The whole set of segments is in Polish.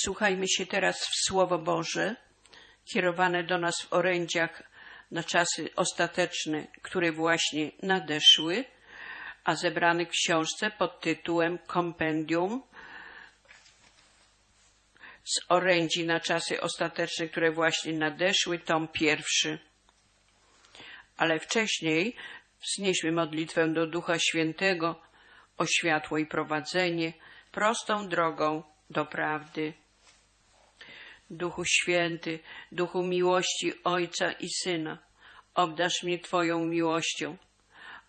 Wsłuchajmy się teraz w Słowo Boże, kierowane do nas w orędziach na czasy ostateczne, które właśnie nadeszły, a zebrane w książce pod tytułem Kompendium z orędzi na czasy ostateczne, które właśnie nadeszły, tom pierwszy. Ale wcześniej wznieśmy modlitwę do Ducha Świętego o światło i prowadzenie prostą drogą do prawdy. Duchu Święty, Duchu miłości Ojca i Syna, obdasz mnie Twoją miłością.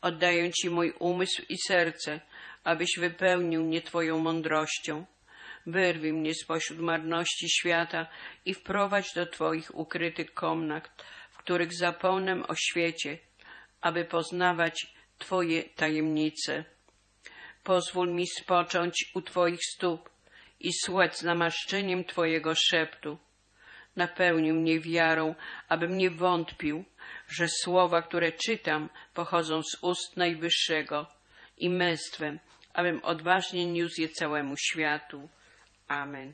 Oddaję Ci mój umysł i serce, abyś wypełnił mnie Twoją mądrością. Wyrwij mnie spośród marności świata i wprowadź do Twoich ukrytych komnat, w których zapomnę o świecie, aby poznawać Twoje tajemnice. Pozwól mi spocząć u Twoich stóp i słuchać z namaszczeniem Twojego szeptu. Napełnił mnie wiarą, abym nie wątpił, że słowa, które czytam, pochodzą z ust Najwyższego i męstwem, abym odważnie niósł je całemu światu. Amen.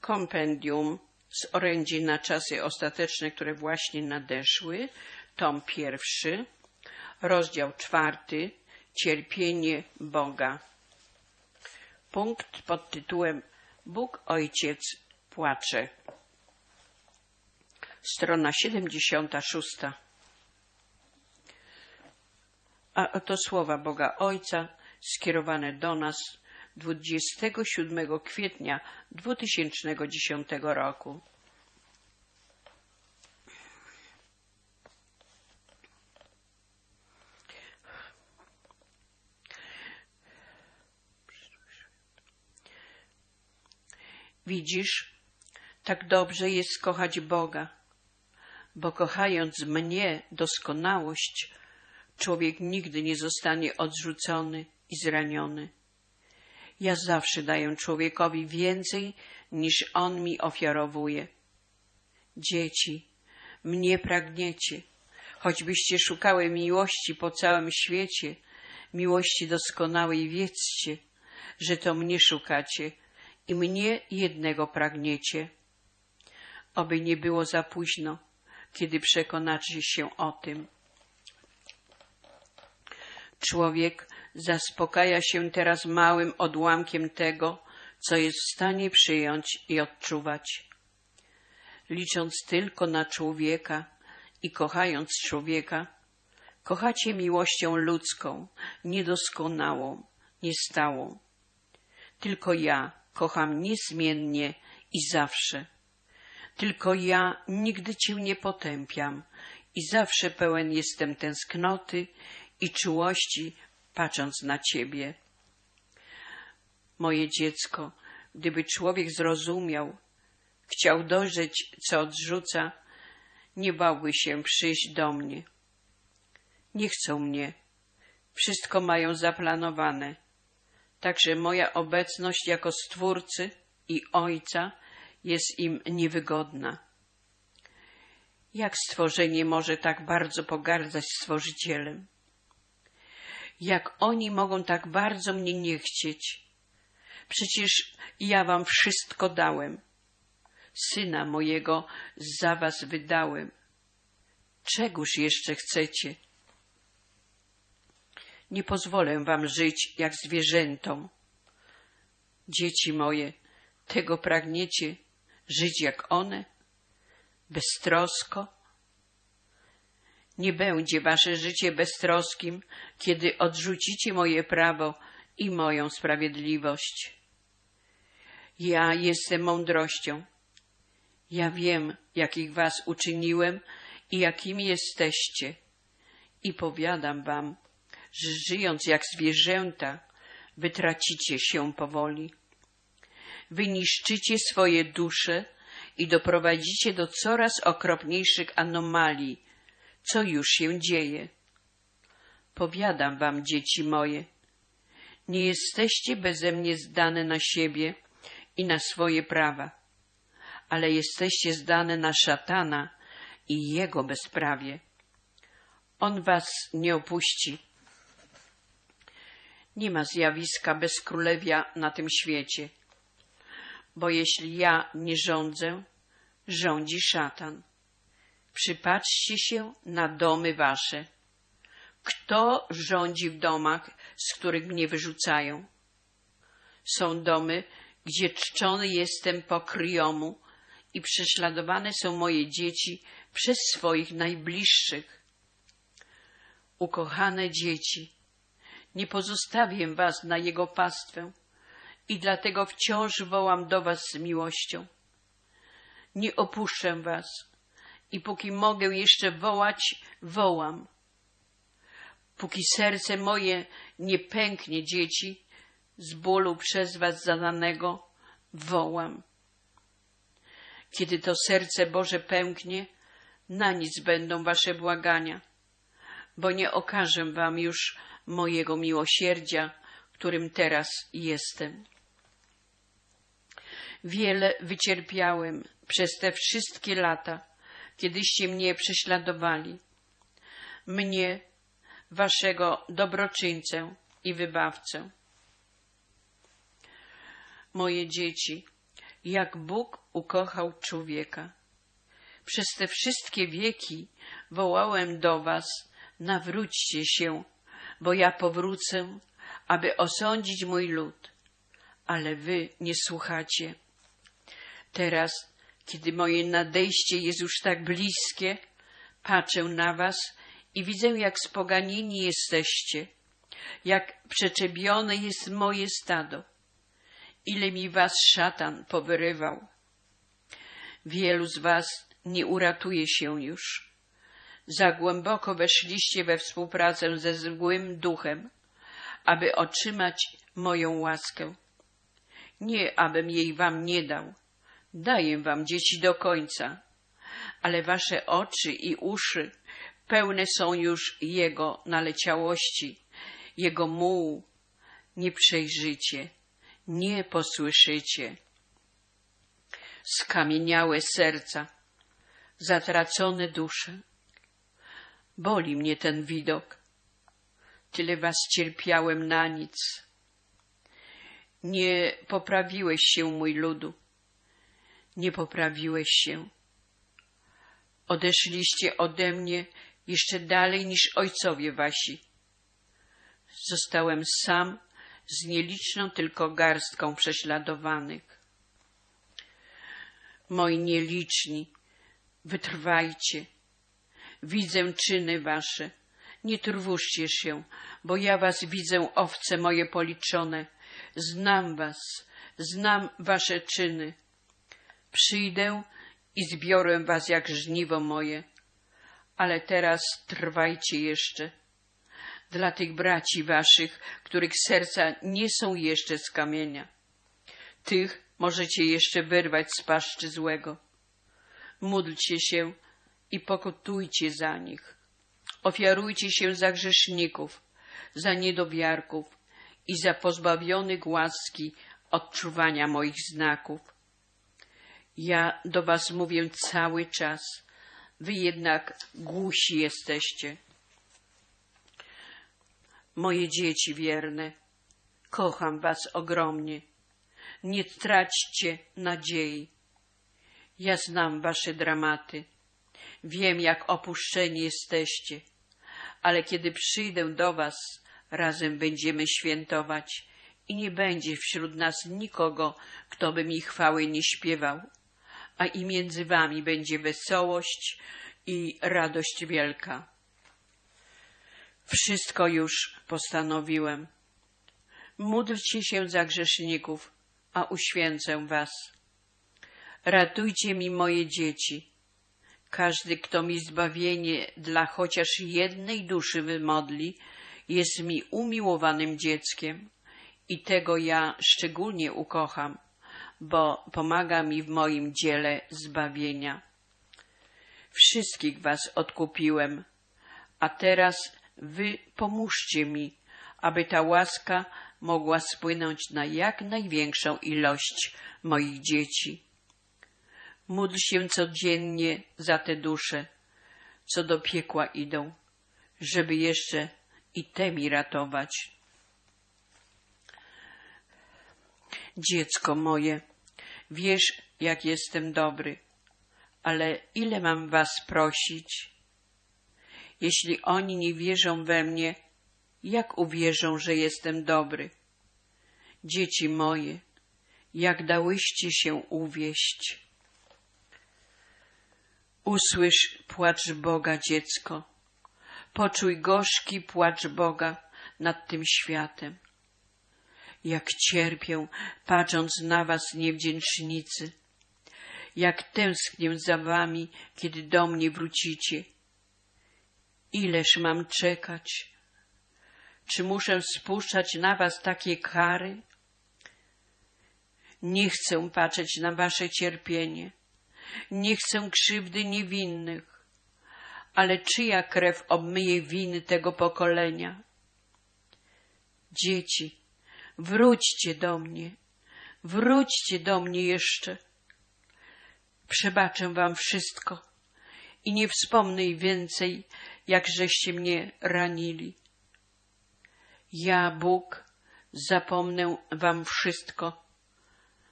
Kompendium z orędzi na czasy ostateczne, które właśnie nadeszły, tom pierwszy, rozdział czwarty, cierpienie Boga. Punkt pod tytułem Bóg Ojciec płacze. Strona 76. A oto słowa Boga Ojca skierowane do nas 27 kwietnia 2010 roku. Widzisz, tak dobrze jest kochać Boga, bo kochając mnie doskonałość, człowiek nigdy nie zostanie odrzucony i zraniony. Ja zawsze daję człowiekowi więcej, niż on mi ofiarowuje. Dzieci, mnie pragniecie, choćbyście szukały miłości po całym świecie, miłości doskonałej, wiedzcie, że to mnie szukacie i mnie jednego pragniecie. Oby nie było za późno, kiedy przekonacie się o tym. Człowiek zaspokaja się teraz małym odłamkiem tego, co jest w stanie przyjąć i odczuwać. Licząc tylko na człowieka i kochając człowieka, kochacie miłością ludzką, niedoskonałą, niestałą. Tylko ja kocham niezmiennie i zawsze. Tylko ja nigdy Cię nie potępiam i zawsze pełen jestem tęsknoty i czułości patrząc na ciebie. Moje dziecko, gdyby człowiek zrozumiał, chciał dojrzeć, co odrzuca, nie bałby się przyjść do mnie. Nie chcą mnie. Wszystko mają zaplanowane. Także moja obecność jako Stwórcy i Ojca jest im niewygodna. Jak stworzenie może tak bardzo pogardzać Stworzycielem? Jak oni mogą tak bardzo mnie nie chcieć? Przecież ja wam wszystko dałem. Syna mojego za was wydałem. Czegóż jeszcze chcecie? Nie pozwolę wam żyć jak zwierzętom. Dzieci moje, tego pragniecie, żyć jak one? Beztrosko? Nie będzie wasze życie beztroskim, kiedy odrzucicie moje prawo i moją sprawiedliwość. Ja jestem mądrością. Ja wiem, jakich was uczyniłem i jakimi jesteście. I powiadam wam, że żyjąc jak zwierzęta, wytracicie się powoli. Wyniszczycie swoje dusze i doprowadzicie do coraz okropniejszych anomalii, co już się dzieje. Powiadam wam, dzieci moje, nie jesteście beze mnie zdane na siebie i na swoje prawa, ale jesteście zdane na szatana i jego bezprawie. On was nie opuści. Nie ma zjawiska bezkrólewia na tym świecie, bo jeśli ja nie rządzę, rządzi szatan. Przypatrzcie się na domy wasze. Kto rządzi w domach, z których mnie wyrzucają? Są domy, gdzie czczony jestem po kryjomu i prześladowane są moje dzieci przez swoich najbliższych. Ukochane dzieci, nie pozostawię was na jego pastwę i dlatego wciąż wołam do was z miłością. Nie opuszczę was i póki mogę jeszcze wołać, wołam. Póki serce moje nie pęknie, dzieci, z bólu przez was zadanego, wołam. Kiedy to serce Boże pęknie, na nic będą wasze błagania, bo nie okażę wam już mojego miłosierdzia, którym teraz jestem. Wiele wycierpiałem przez te wszystkie lata, kiedyście mnie prześladowali. Mnie, waszego dobroczyńcę i wybawcę. Moje dzieci, jak Bóg ukochał człowieka. Przez te wszystkie wieki wołałem do was, nawróćcie się, bo ja powrócę, aby osądzić mój lud. Ale wy nie słuchacie. Teraz, kiedy moje nadejście jest już tak bliskie, patrzę na was i widzę, jak spoganieni jesteście, jak przeczebione jest moje stado, ile mi was szatan powyrywał. Wielu z was nie uratuje się już. Za głęboko weszliście we współpracę ze złym duchem, aby otrzymać moją łaskę. Nie, abym jej wam nie dał. Daję wam dzieci do końca, ale wasze oczy i uszy pełne są już Jego naleciałości, Jego mułu. Nie przejrzycie, nie posłyszycie. Skamieniałe serca, zatracone dusze. Boli mnie ten widok. Tyle was cierpiałem na nic. Nie poprawiłeś się, mój ludu. Nie poprawiłeś się. Odeszliście ode mnie jeszcze dalej niż ojcowie wasi. Zostałem sam z nieliczną tylko garstką prześladowanych. Moi nieliczni, wytrwajcie. Widzę czyny wasze. Nie trwóżcie się, bo ja was widzę, owce moje policzone. Znam was, znam wasze czyny. Przyjdę i zbiorę was jak żniwo moje. Ale teraz trwajcie jeszcze. Dla tych braci waszych, których serca nie są jeszcze z kamienia. Tych możecie jeszcze wyrwać z paszczy złego. Módlcie się i pokutujcie za nich. Ofiarujcie się za grzeszników, za niedowiarków i za pozbawionych łaski odczuwania moich znaków. Ja do was mówię cały czas, wy jednak głusi jesteście. Moje dzieci wierne, kocham was ogromnie. Nie traćcie nadziei. Ja znam wasze dramaty. Wiem, jak opuszczeni jesteście, ale kiedy przyjdę do was, razem będziemy świętować i nie będzie wśród nas nikogo, kto by mi chwały nie śpiewał, a i między wami będzie wesołość i radość wielka. Wszystko już postanowiłem. Módlcie się za grzeszników, a uświęcę was. Ratujcie mi moje dzieci. Każdy, kto mi zbawienie dla chociaż jednej duszy wymodli, jest mi umiłowanym dzieckiem i tego ja szczególnie ukocham, bo pomaga mi w moim dziele zbawienia. Wszystkich was odkupiłem, a teraz wy pomóżcie mi, aby ta łaska mogła spłynąć na jak największą ilość moich dzieci. Módl się codziennie za te dusze, co do piekła idą, żeby jeszcze i te mi ratować. Dziecko moje, wiesz, jak jestem dobry, ale ile mam was prosić? Jeśli oni nie wierzą we mnie, jak uwierzą, że jestem dobry? Dzieci moje, jak dałyście się uwieść? Usłysz płacz Boga, dziecko. Poczuj gorzki płacz Boga nad tym światem. Jak cierpię, patrząc na was, niewdzięcznicy. Jak tęsknię za wami, kiedy do mnie wrócicie. Ileż mam czekać? Czy muszę spuszczać na was takie kary? Nie chcę patrzeć na wasze cierpienie. Nie chcę krzywdy niewinnych. Ale czyja krew obmyje winy tego pokolenia? Dzieci, wróćcie do mnie. Wróćcie do mnie jeszcze. Przebaczę wam wszystko i nie wspomnę więcej, jak żeście mnie ranili. Ja, Bóg, zapomnę wam wszystko,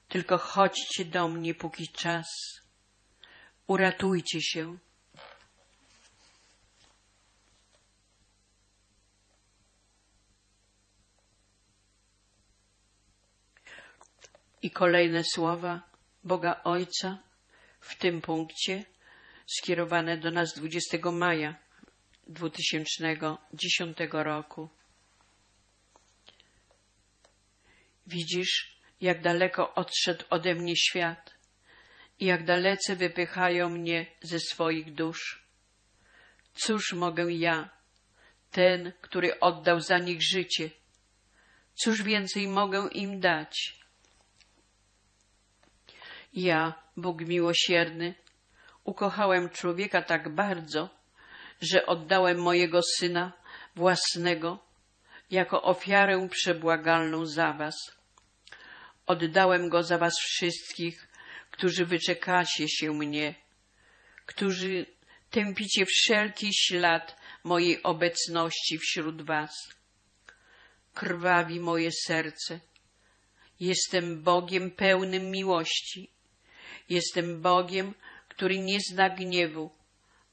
tylko chodźcie do mnie, póki czas. Uratujcie się. I kolejne słowa Boga Ojca w tym punkcie skierowane do nas 20 maja 2010 roku. Widzisz, jak daleko odszedł ode mnie świat i jak dalece wypychają mnie ze swoich dusz. Cóż mogę ja, ten, który oddał za nich życie, cóż więcej mogę im dać? Ja, Bóg miłosierny, ukochałem człowieka tak bardzo, że oddałem mojego syna własnego jako ofiarę przebłagalną za was. Oddałem go za was wszystkich, którzy wyczekacie się mnie, którzy tępicie wszelki ślad mojej obecności wśród was. Krwawi moje serce. Jestem Bogiem pełnym miłości. Jestem Bogiem, który nie zna gniewu,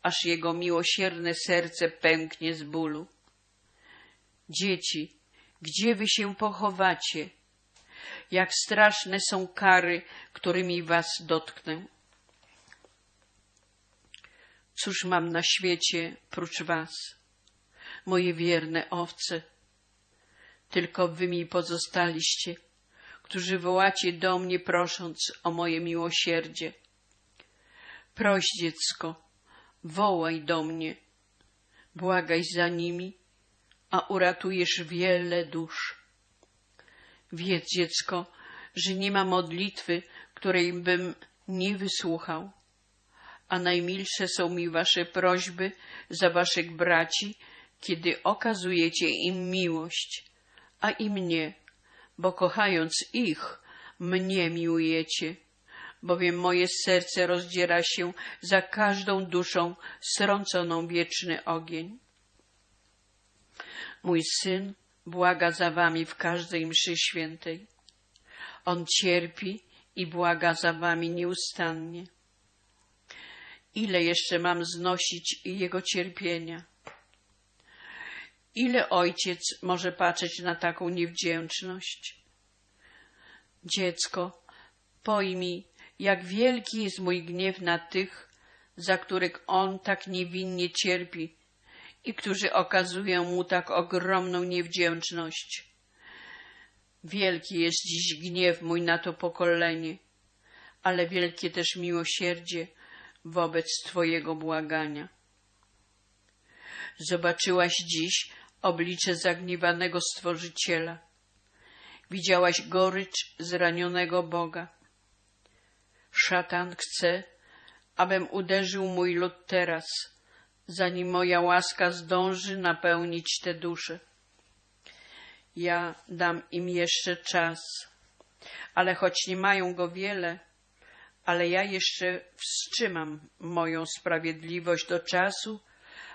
aż jego miłosierne serce pęknie z bólu. Dzieci, gdzie wy się pochowacie? Jak straszne są kary, którymi was dotknę. Cóż mam na świecie prócz was, moje wierne owce? Tylko wy mi pozostaliście, którzy wołacie do mnie, prosząc o moje miłosierdzie. Proś, dziecko, wołaj do mnie, błagaj za nimi, a uratujesz wiele dusz. Wiedz, dziecko, że nie ma modlitwy, której bym nie wysłuchał, a najmilsze są mi wasze prośby za waszych braci, kiedy okazujecie im miłość, a i mnie, bo kochając ich, mnie miłujecie bowiem moje serce rozdziera się za każdą duszą srąconą wieczny ogień. Mój syn błaga za wami w każdej mszy świętej. On cierpi i błaga za wami nieustannie. Ile jeszcze mam znosić jego cierpienia? Ile ojciec może patrzeć na taką niewdzięczność? Dziecko, pojmij, jak wielki jest mój gniew na tych, za których on tak niewinnie cierpi i którzy okazują mu tak ogromną niewdzięczność. Wielki jest dziś gniew mój na to pokolenie, ale wielkie też miłosierdzie wobec Twojego błagania. Zobaczyłaś dziś oblicze zagniewanego Stworzyciela. Widziałaś gorycz zranionego Boga Szatan chce, abym uderzył mój lud teraz, zanim moja łaska zdąży napełnić te dusze. Ja dam im jeszcze czas, ale choć nie mają go wiele, ale ja jeszcze wstrzymam moją sprawiedliwość do czasu,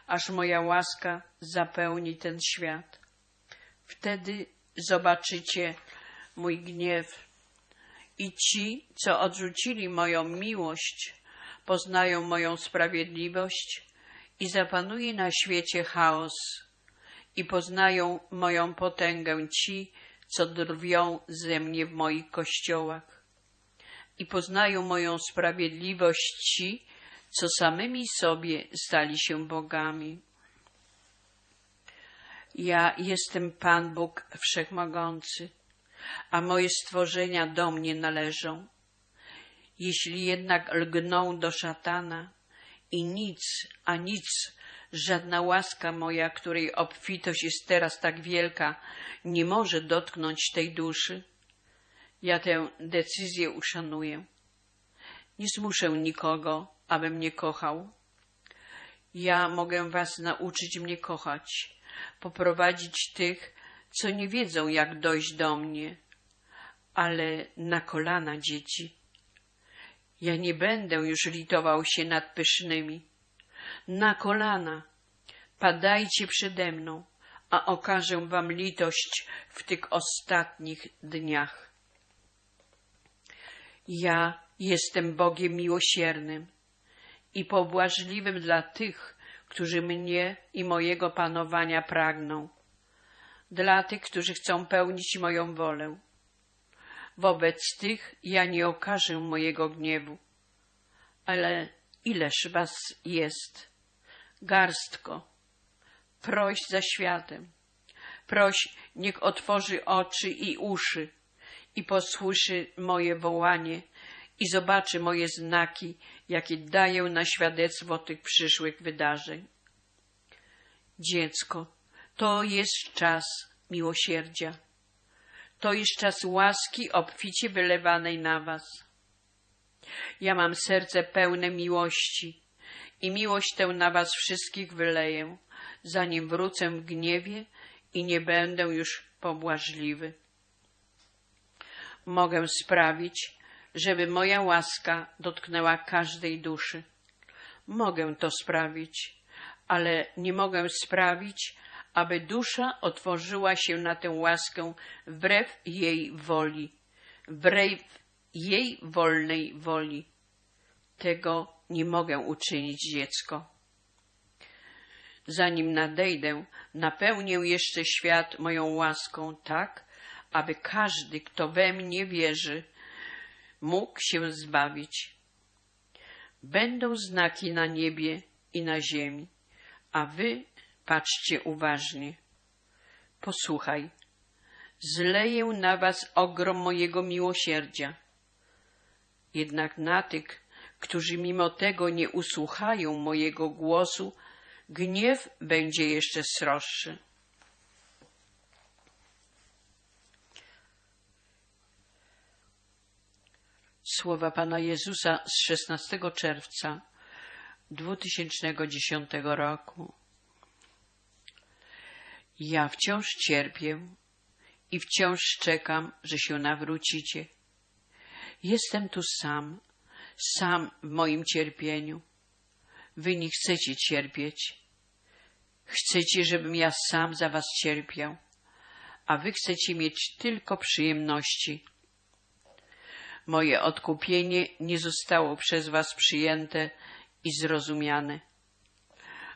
aż moja łaska zapełni ten świat. Wtedy zobaczycie mój gniew i ci, co odrzucili moją miłość, poznają moją sprawiedliwość i zapanuje na świecie chaos i poznają moją potęgę ci, co drwią ze mnie w moich kościołach. I poznają moją sprawiedliwość ci, co samymi sobie stali się bogami. Ja jestem Pan Bóg Wszechmogący, a moje stworzenia do mnie należą. Jeśli jednak lgną do szatana i nic, a nic, żadna łaska moja, której obfitość jest teraz tak wielka, nie może dotknąć tej duszy, ja tę decyzję uszanuję. Nie zmuszę nikogo, aby mnie kochał. Ja mogę was nauczyć mnie kochać, poprowadzić tych, co nie wiedzą, jak dojść do mnie, ale na kolana dzieci. Ja nie będę już litował się nad pysznymi. Na kolana padajcie przede mną, a okażę wam litość w tych ostatnich dniach. Ja jestem Bogiem miłosiernym i pobłażliwym dla tych, którzy mnie i mojego panowania pragną, dla tych, którzy chcą pełnić moją wolę. Wobec tych ja nie okażę mojego gniewu. Ale ileż was jest? Garstko. Proś za światem. Proś, niech otworzy oczy i uszy i posłyszy moje wołanie i zobaczy moje znaki, jakie daję na świadectwo tych przyszłych wydarzeń. Dziecko, to jest czas miłosierdzia. To jest czas łaski obficie wylewanej na was. Ja mam serce pełne miłości i miłość tę na was wszystkich wyleję, zanim wrócę w gniewie i nie będę już pobłażliwy. Mogę sprawić, żeby moja łaska dotknęła każdej duszy. Mogę to sprawić, ale nie mogę sprawić, aby dusza otworzyła się na tę łaskę wbrew jej woli, wbrew jej wolnej woli. Tego nie mogę uczynić, dziecko. Zanim nadejdę, napełnię jeszcze świat moją łaską tak, aby każdy, kto we mnie wierzy, mógł się zbawić. Będą znaki na niebie i na ziemi, a wy patrzcie uważnie. Posłuchaj, zleję na was ogrom mojego miłosierdzia. Jednak na tych, którzy mimo tego nie usłuchają mojego głosu, gniew będzie jeszcze sroższy. Słowa Pana Jezusa z 16 czerwca 2010 roku. Ja wciąż cierpię i wciąż czekam, że się nawrócicie. Jestem tu sam, sam w moim cierpieniu. Wy nie chcecie cierpieć. Chcecie, żebym ja sam za was cierpiał, a wy chcecie mieć tylko przyjemności. Moje odkupienie nie zostało przez was przyjęte i zrozumiane.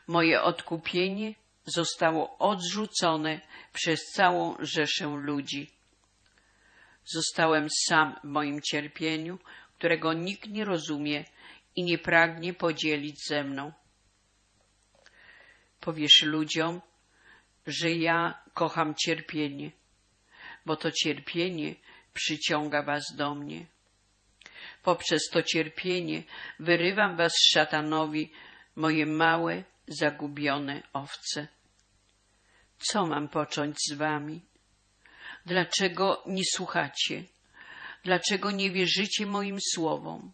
Moje odkupienie zostało odrzucone przez całą rzeszę ludzi. Zostałem sam w moim cierpieniu, którego nikt nie rozumie i nie pragnie podzielić ze mną. Powiesz ludziom, że ja kocham cierpienie, bo to cierpienie przyciąga was do mnie. Poprzez to cierpienie wyrywam was szatanowi, moje małe, zagubione owce. Co mam począć z wami? Dlaczego nie słuchacie? Dlaczego nie wierzycie moim słowom?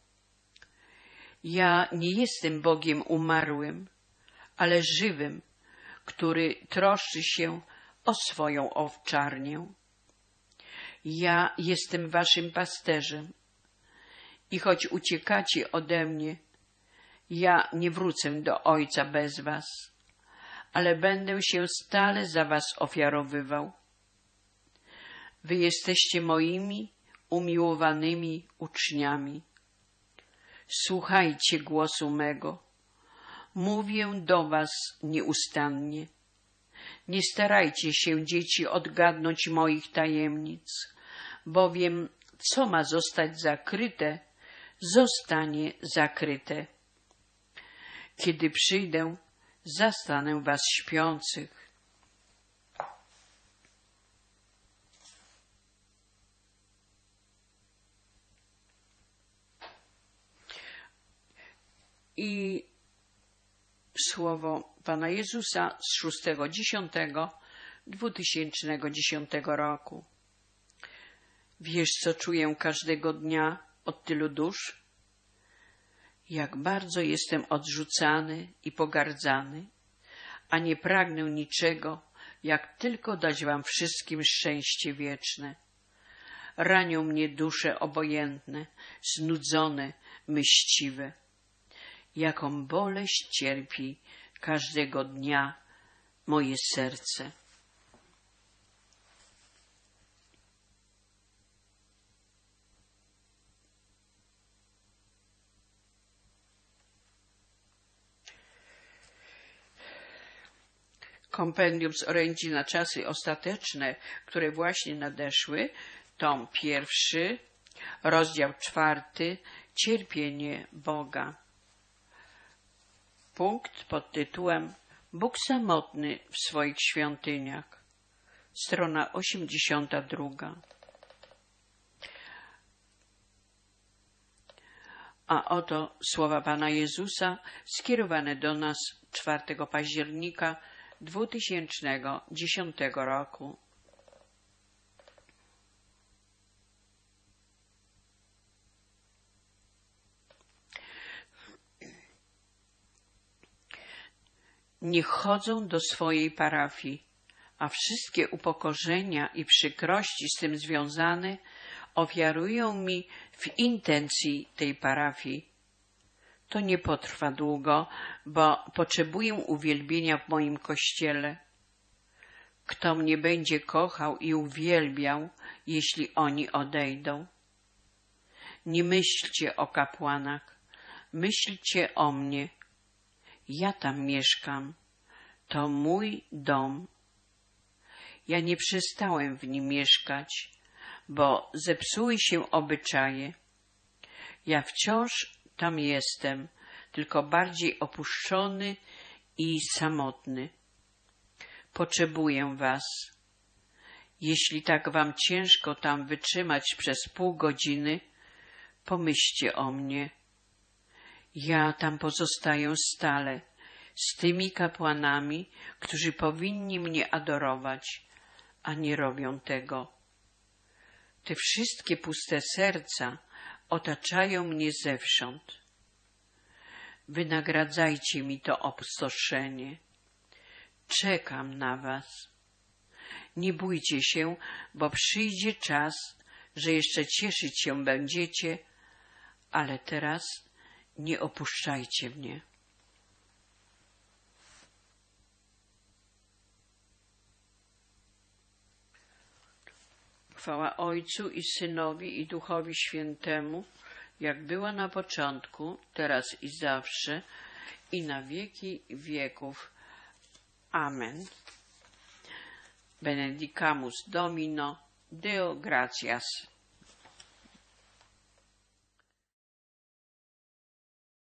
Ja nie jestem Bogiem umarłym, ale żywym, który troszczy się o swoją owczarnię. Ja jestem waszym pasterzem i choć uciekacie ode mnie, ja nie wrócę do Ojca bez was, ale będę się stale za was ofiarowywał. Wy jesteście moimi umiłowanymi uczniami. Słuchajcie głosu mego. Mówię do was nieustannie. Nie starajcie się, dzieci, odgadnąć moich tajemnic, bowiem co ma zostać zakryte, zostanie zakryte. Kiedy przyjdę, zastanę was śpiących. I słowo Pana Jezusa z 6.10.2010 roku. Wiesz, co czuję każdego dnia od tylu dusz? Jak bardzo jestem odrzucany i pogardzany, a nie pragnę niczego, jak tylko dać wam wszystkim szczęście wieczne. Ranią mnie dusze obojętne, znudzone, myśliwe jaką boleść cierpi każdego dnia moje serce. Kompendium z orędzi na czasy ostateczne, które właśnie nadeszły, tom pierwszy, rozdział czwarty, cierpienie Boga punkt pod tytułem Bóg samotny w swoich świątyniach. Strona 82. A oto słowa Pana Jezusa skierowane do nas 4 października 2010 roku. niech chodzą do swojej parafii, a wszystkie upokorzenia i przykrości z tym związane ofiarują mi w intencji tej parafii. To nie potrwa długo, bo potrzebuję uwielbienia w moim kościele. Kto mnie będzie kochał i uwielbiał, jeśli oni odejdą? Nie myślcie o kapłanach, myślcie o mnie ja tam mieszkam. To mój dom. Ja nie przestałem w nim mieszkać, bo zepsuły się obyczaje. Ja wciąż tam jestem, tylko bardziej opuszczony i samotny. Potrzebuję was. Jeśli tak wam ciężko tam wytrzymać przez pół godziny, pomyślcie o mnie ja tam pozostaję stale z tymi kapłanami, którzy powinni mnie adorować, a nie robią tego. Te wszystkie puste serca otaczają mnie zewsząd. Wynagradzajcie mi to opustoszenie. Czekam na was. Nie bójcie się, bo przyjdzie czas, że jeszcze cieszyć się będziecie, ale teraz nie opuszczajcie mnie. Chwała Ojcu i Synowi i Duchowi Świętemu, jak była na początku, teraz i zawsze, i na wieki wieków. Amen. Benedicamus Domino, Deo gratias.